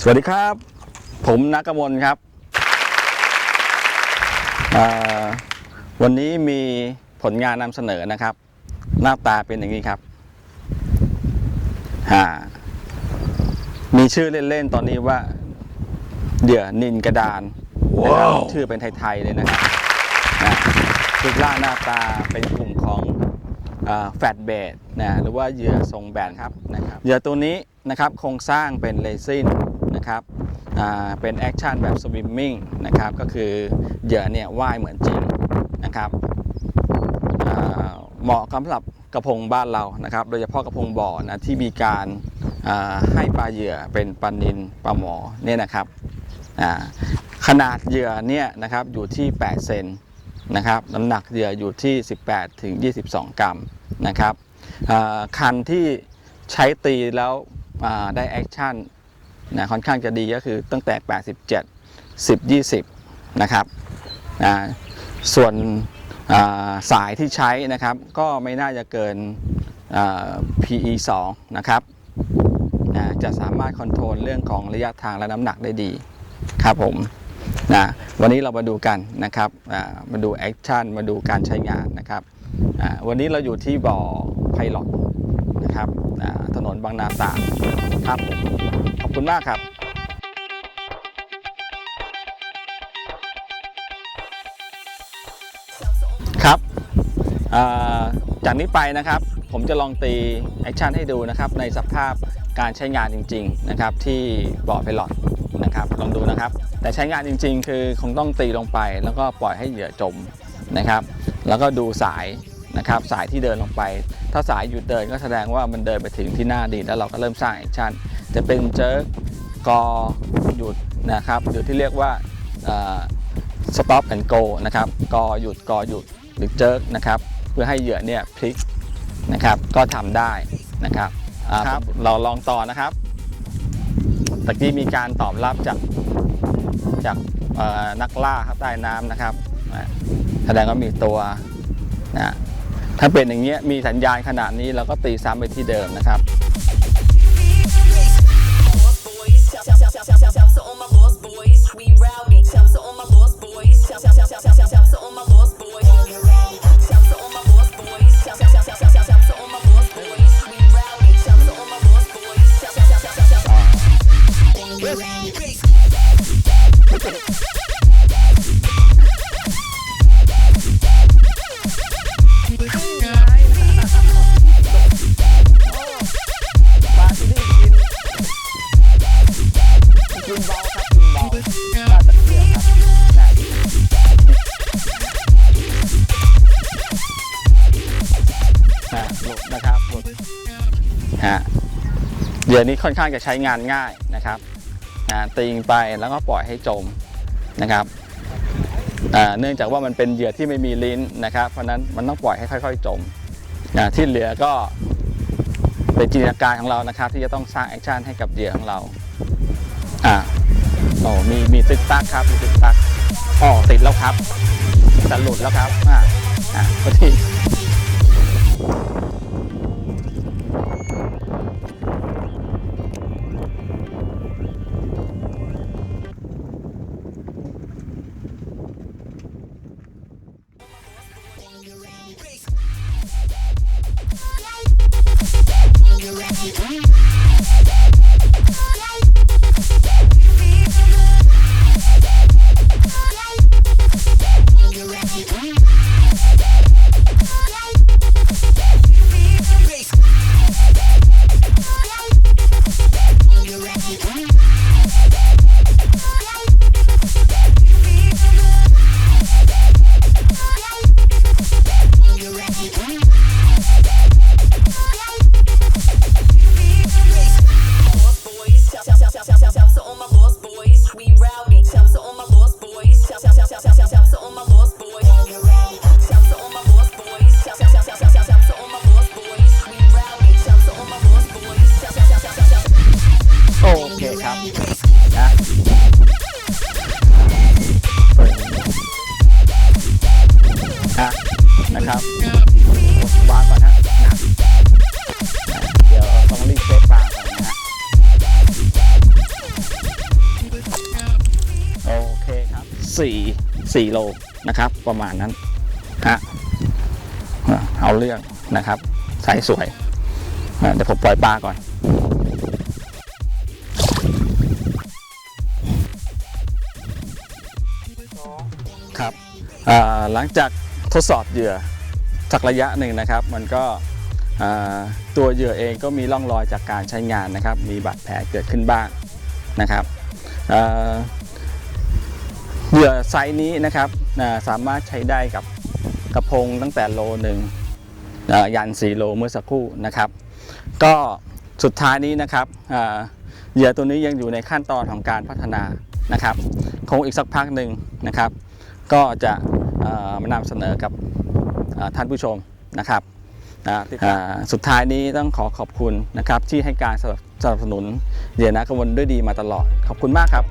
สวัสดีครับ ผมนักกมลครับอ่าวันนี้มีผลงานนำเสนอนะครับ หน้าตาเป็นอย่างนี้ครับอ่ามีชื่อเล่นๆตอนนี้ว่าเดี๋ยวนินกระดานนะครับชื่อเป็นไทยๆเลยนะครับนะรูปร่างหน้าตาเป็นกลุ่มของ แฟตเบดนะหรือว่าเหยื่อทรงแบนครับนะครับเหยื่อตัวนี้นะครับโครงสร้างเป็นเลซินนะครับเป็นแอคชั่นแบบสวิมมิ่งนะครับก็คือเหยื่อเนี่ยว่ายเหมือนจริงนะครับเหมาะสำหรับกระพงบ้านเรานะครับ โดยเฉพาะกระพงบ่อนะที่มีการาให้ปลาเหยื่อเป็นปลานิลปลาหมอเนี่ยนะครับขนาดเหยื่อเนี่ยนะครับอยู่ที่ 8 เซนนะครับน้ำหนักเหยื่ออยู่ที่ 18ถึง22 กรัม นะครับคันที่ใช้ตีแล้วได้แอคชั่นนะค่อนข้างจะดีก็คือตั้งแต่ 87 10 20 นะครับอ่าส่วนสายที่ใช้นะครับ ก็ไม่น่าจะเกินอ่า PE 2 นะครับอ่าจะสามารถคอนโทรลเรื่องของระยะทางและน้ำหนักได้ดีครับผมนะวันนี้เรามาดูกันนะครับมาดูแอคชั่นมาดูการใช้งานนะครับ วันนี้เราอยู่ที่บ่อไพลอตนะครับถนนบางนาตราดครับผมขอบคุณมากครับครับจากนี้ไปนะครับผมจะลองตีแอคชั่นให้ดูนะครับในสภาพการใช้งานจริงๆนะครับที่บ่อไพลอตนะครับลองดูนะครับ แต่ใช้งานจริง ๆ คือคงต้องตีลงไป แล้วก็ปล่อยให้เหยื่อจมนะครับ แล้วก็ดูสาย นะครับสายที่เดินลงไป ถ้าสายหยุดเดินก็แสดงว่ามันเดินไปถึงที่หน้าดินแล้วเราก็เริ่มสร้างแอคชั่นจะเป็นเจิร์กกอหยุดนะครับหรือที่เรียกว่า stop and go นะครับกอหยุดกอหยุดหรือเจิกนะครับเพื่อให้เหยื่อเนี่ยพลิกนะครับก็ทำได้นะครับอ่าครับเราลองต่อนะครับตะกี้มีการตอบรับจากจากเอ่อนักล่าครับใต้น้ำนะครับอ่าแสดงว่ามีตัวนะ ถ้าเป็นอย่างเงี้ยมีสัญญาณขนาดนี้เราก็ตีซ้ำไปที่เดิมนะครับ ฮะเดี๋ยวนี้ค่อนข้างจะใช้งานง่ายนะครับนะตีงไปแล้วก็ปล่อยให้จมนะครับเนื่องจากว่ามันเป็นเหยื่อที่ไม่มีลิ้นนะครับ เพราะนั้นมันต้องปล่อยให้ค่อย ๆ จมนะที่เหลือก็เป็นจินตนาการของเรานะครับ ที่จะต้องสร้างแอคชั่นให้กับเหยื่อของเราอ่าโอ้มีมีติดตักครับมีติดตักอ๋อติดแล้วครับแต่หลุดแล้วครับอ่าอ่าพอดี Yeah. นะนะครับวางก่อนฮะนะเดี๋ยวต้องรีบเช็คปาโอเคครับสี่สี่โลนะครับประมาณนั้นฮะเอาเรื่องนะครับสายสวยเดี๋ยวผมปล่อยปลาก่อน หลังจากทดสอบเหยื่อสักระยะหนึ่งนะครับ มันก็ตัวเหยื่อเองก็มีร่องรอยจากการใช้งานนะครับ มีบาดแผลเกิดขึ้นบ้างนะครับเหยื่อไซส์นี้นะครับสามารถใช้ได้กับกระพงตั้งแต่โลหนึ่งยัน4โลเมื่อสักครู่นะครับ ก็สุดท้ายนี้นะครับเหยื่อตัวนี้ยังอยู่ในขั้นตอนของการพัฒนานะครับ คงอีกสักพักหนึ่งนะครับ ก็จะ มานำเสนอกับเอ่อท่านผู้ชมนะครับอ่าอ่าสุดท้ายนี้ต้องขอขอบคุณนะครับที่ให้การสนับสนับสนุนเหยื่อนักกวนด้วยดีมาตลอดขอบคุณมากครับ